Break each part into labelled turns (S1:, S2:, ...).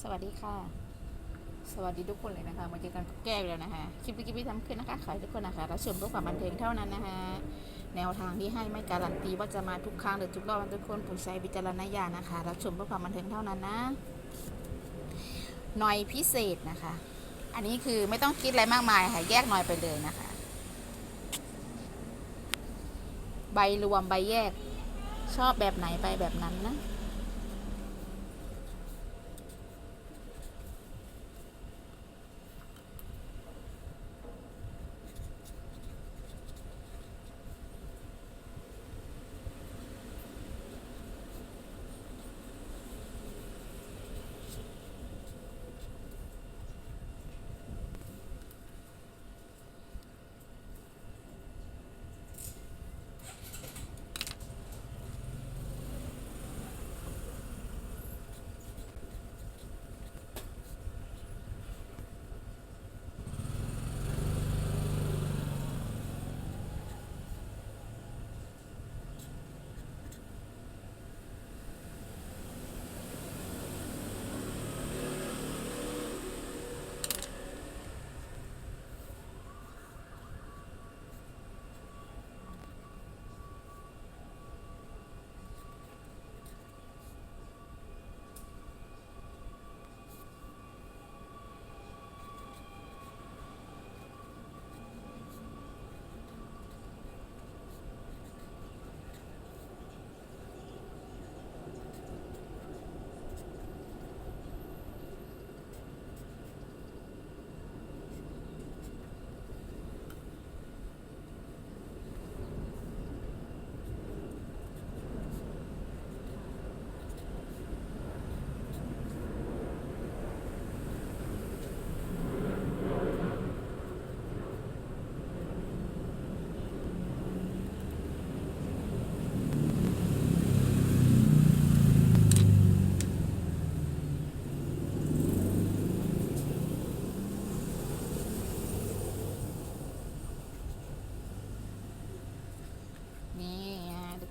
S1: สวัสดีค่ะ สวัสดีทุกคนเลยนะคะมาเจอกันกับแก้วแล้วนะคะคลิปวิกิพีทำขึ้นนะคะขอให้ทุกคนนะคะรับชมเพื่อความบันเทิงเท่านั้นนะคะแนวทางที่ให้ไม่การันตีว่าจะมาทุกครั้งหรือทุกรอบทุกคนโปรดใช้วิจารณญาณนะคะรับชมเพื่อความบันเทิงเท่านั้นนะหน่อยพิเศษนะคะ อันนี้คือไม่ต้องคิดอะไรมากมายค่ะแยกหน่อยไปเลยนะคะ ใบรวมใบแยกชอบแบบไหนไปแบบนั้นนะ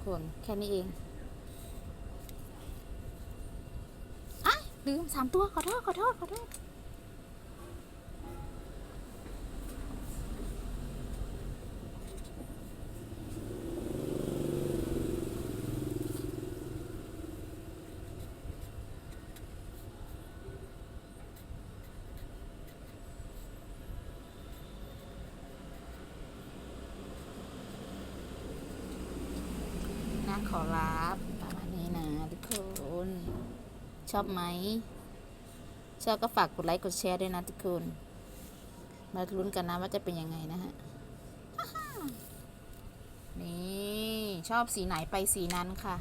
S1: คน แค่นี้เองอะลืมสามตัว ขอโทษ ขอโทษ ขอโทษนะ ขอรับประมาณนี้นะทุกคนชอบไหมชอบก็ฝากกดไลค์กดแชร์ด้วยนะทุกคนมาลุ้นกันนะว่าจะเป็นยังไงนะฮะนี่ชอบสีไหนไปสีนั้นค่ะ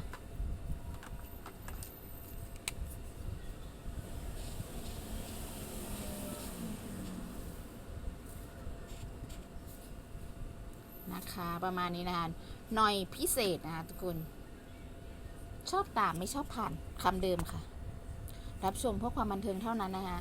S1: นะคะประมาณนี้นะคะหน่อยพิเศษนะคะทุกคน ชอบตามไม่ชอบผ่านคำเดิมค่ะ รับชมเพื่อความบันเทิงเท่านั้นนะคะ